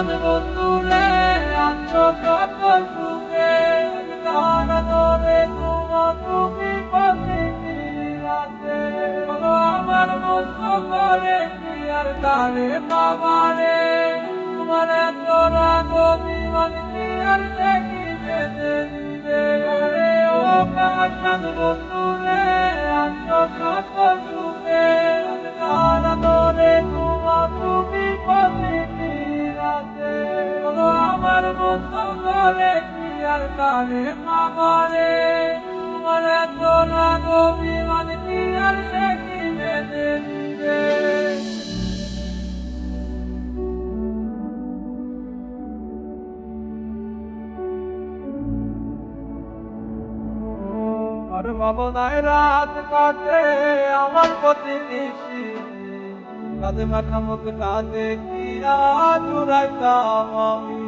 চাঁদ বন্ধুরে আছো কত সুখে গান ধরে তোমার তুমি পথে আছে আমার মস্ত করে কি আর তারে বাবারে? তোমার এত রাগ অভিমান কি আর দেখি বেঁধে দিবে রে ও কাশান বন্ধুরে করে কি আর তারে বাবারে তোমার এত রাগ অভিমান কি আর দেখি বেঁধে আর ভাবনায় রাত কাটে আমার প্রতি নিশি। কাঁধে মাথা মুখ কাঁধে কি চুরাইতাম আমি।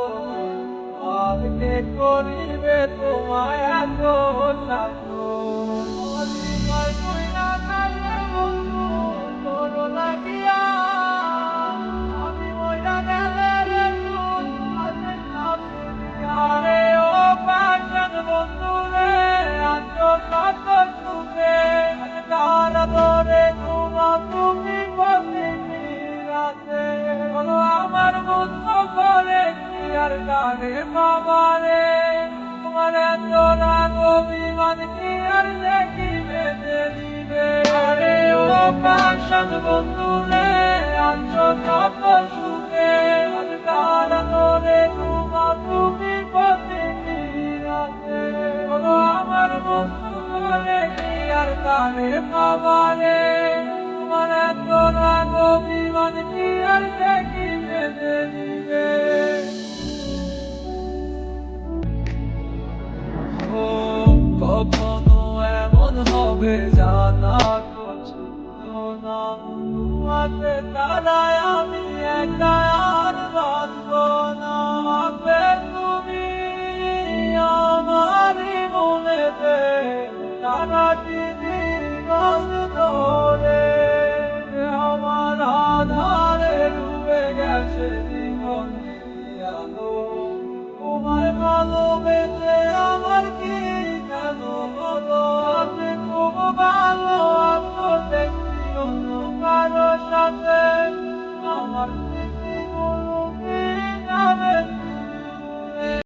আর করিবে তোমায় এত জ্বালাতো আর গানে বাবারে তোমার এত রাগ অভিমান কি আর দেখি বেঁধে দিবে? আরে ও পাশন বন্ধু রে আছো কত সুখে। আর তার ধরে তোমা তুমি আছে বলো আমার মস্ত করে কি আর গানে বাবারে তোমার এত রাগ অভিমান কি আর দেখি জানা ছিল না তারায় আমি একা কারও